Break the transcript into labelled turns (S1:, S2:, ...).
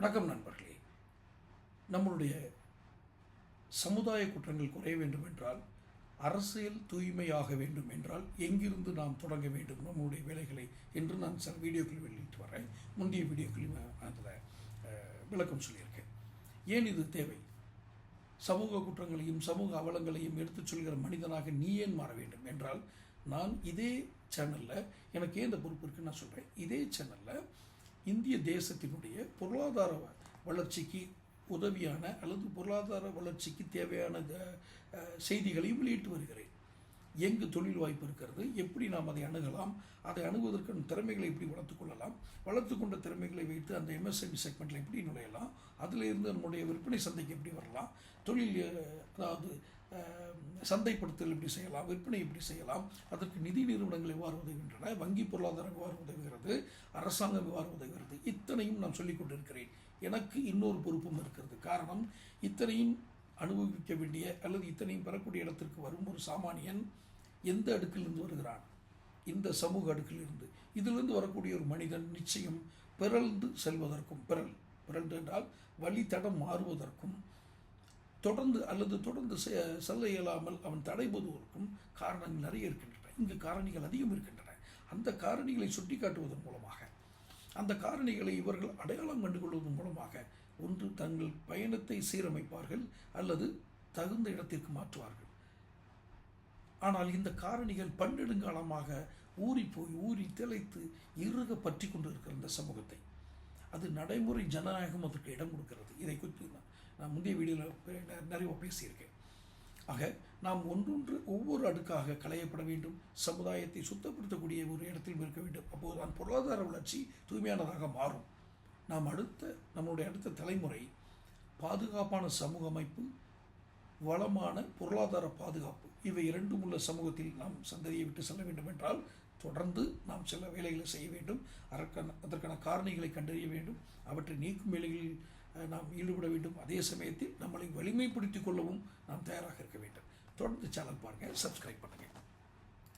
S1: வணக்கம் நண்பர்களே. நம்மளுடைய சமுதாய குற்றங்கள் குறைய வேண்டும் என்றால் அரசியல் தூய்மையாக வேண்டும் என்றால் எங்கிருந்து நாம் தொடங்க வேண்டும் நம்முடைய வேலைகளை என்று நான் சில வீடியோக்கள் வெளியிட்டு வரேன். முந்தைய வீடியோக்களில் அதில் விளக்கம் சொல்லியிருக்கேன். ஏன் இது தேவை? சமூக குற்றங்களையும் சமூக அவலங்களையும் எடுத்துச் சொல்கிற மனிதனாக நீ ஏன் மாற வேண்டும் என்றால் நான் இதே சேனலில் எனக்கு ஏன் இந்த பொறுப்பு இருக்குன்னு நான் சொல்கிறேன் இதே சேனலில் இந்திய தேசத்தினுடைய பொருளாதார வளர்ச்சிக்கு உதவியான அல்லது பொருளாதார வளர்ச்சிக்கு தேவையான த- செய்திகளையும் வெளியிட்டு வருகிறேன். எங்கு தொழில் வாய்ப்பு இருக்கிறது எப்படி நாம் அதை அணுகலாம் அதை அணுகுவதற்கான திறமைகளை எப்படி வளர்த்துக்கொள்ளலாம் வளர்த்துக்கொண்ட வளர்த்து கொண்ட திறமைகளை வைத்து அந்த எம்எஸ்எம்இ செக்மெண்ட்டில் எப்படி நுழையலாம் அதிலிருந்து நம்முடைய விற்பனை சந்தைக்கு எப்படி வரலாம் தொழில் அதாவது சந்தைப்படுத்தல் எப்படி செய்யலாம் விற்பனை எப்படி செய்யலாம் அதற்கு நிதி நிறுவனங்கள் எவ்வாறு உதவுகின்றன வங்கி பொருளாதாரம் எவ்வாறு உதவுகிறது அரசாங்கம் எவ்வாறு உதவுகிறது இத்தனையும் நான் சொல்லிக் கொண்டிருக்கிறேன். எனக்கு இன்னொரு பொறுப்பும் இருக்கிறது. காரணம் இத்தனையும் அனுபவிக்க வேண்டிய அல்லது இத்தனையும் பெறக்கூடிய இடத்திற்கு வரும் ஒரு சாமானியன் எந்த அடுக்கிலிருந்து வருகிறான்? இந்த சமூக அடுக்கிலிருந்து. இதிலிருந்து வரக்கூடிய ஒரு மனிதன் நிச்சயம் பிறழ்ந்து செல்வதற்கும் பிறல் பிறழ்ந்து என்றால் வழித்தடம் மாறுவதற்கும் தொடர்ந்து அல்லது தொடர்ந்து செ- செல்ல இயலாமல் அவன் தடைபடுவதற்கும் காரணங்கள் நிறைய இருக்கின்றன. இங்கு காரணிகள் அதிகம் இருக்கின்றன. அந்த காரணிகளை சுட்டிக்காட்டுவதன் மூலமாக அந்த காரணிகளை இவர்கள் அடையாளம் கண்டுகொள்வதன் மூலமாக ஒன்று தங்கள் பயணத்தை சீரமைப்பார்கள் அல்லது தகுந்த இடத்திற்கு மாற்றுவார்கள். ஆனால் இந்த காரணிகள் பன்னெடுங்காலமாக ஊறி போய் ஊறி திளைத்து இறுக பற்றி கொண்டு இருக்கிற இந்த சமூகத்தை அது நடைமுறை ஜனநாயகம் அதற்கு இடம் கொடுக்கிறது. இதை குறித்து நான் நான் முந்தைய வீடியோவில் நிறைய பேசியிருக்கேன். ஆக நாம் ஒன்றொன்று ஒவ்வொரு அடுக்காக களையப்பட வேண்டும் சமுதாயத்தை சுத்தப்படுத்தக்கூடிய ஒரு இடத்தில் இருக்க வேண்டும். அப்போதுதான் பொருளாதார வளர்ச்சி தூய்மையானதாக மாறும். நாம் அடுத்த நம்மளுடைய அடுத்த தலைமுறை பாதுகாப்பான சமூக அமைப்பு வளமான பொருளாதார பாதுகாப்பு இவை இரண்டும் உள்ள சமூகத்தில் நாம் சந்ததியை விட்டு செல்ல வேண்டும் என்றால் தொடர்ந்து நாம் சில வேலைகளை செய்ய வேண்டும். அதற்கான அதற்கான காரணிகளை கண்டறிய வேண்டும். அவற்றை நீக்கும் வேலைகளில் நாம் ஈடுபட வேண்டும். அதே சமயத்தில் நம்மளை வலிமைப்படுத்திக் கொள்ளவும் நாம் தயாராக இருக்க வேண்டும். தொடர்ந்து சேனல் பாருங்கள் சப்ஸ்கிரைப் பண்ணுங்கள்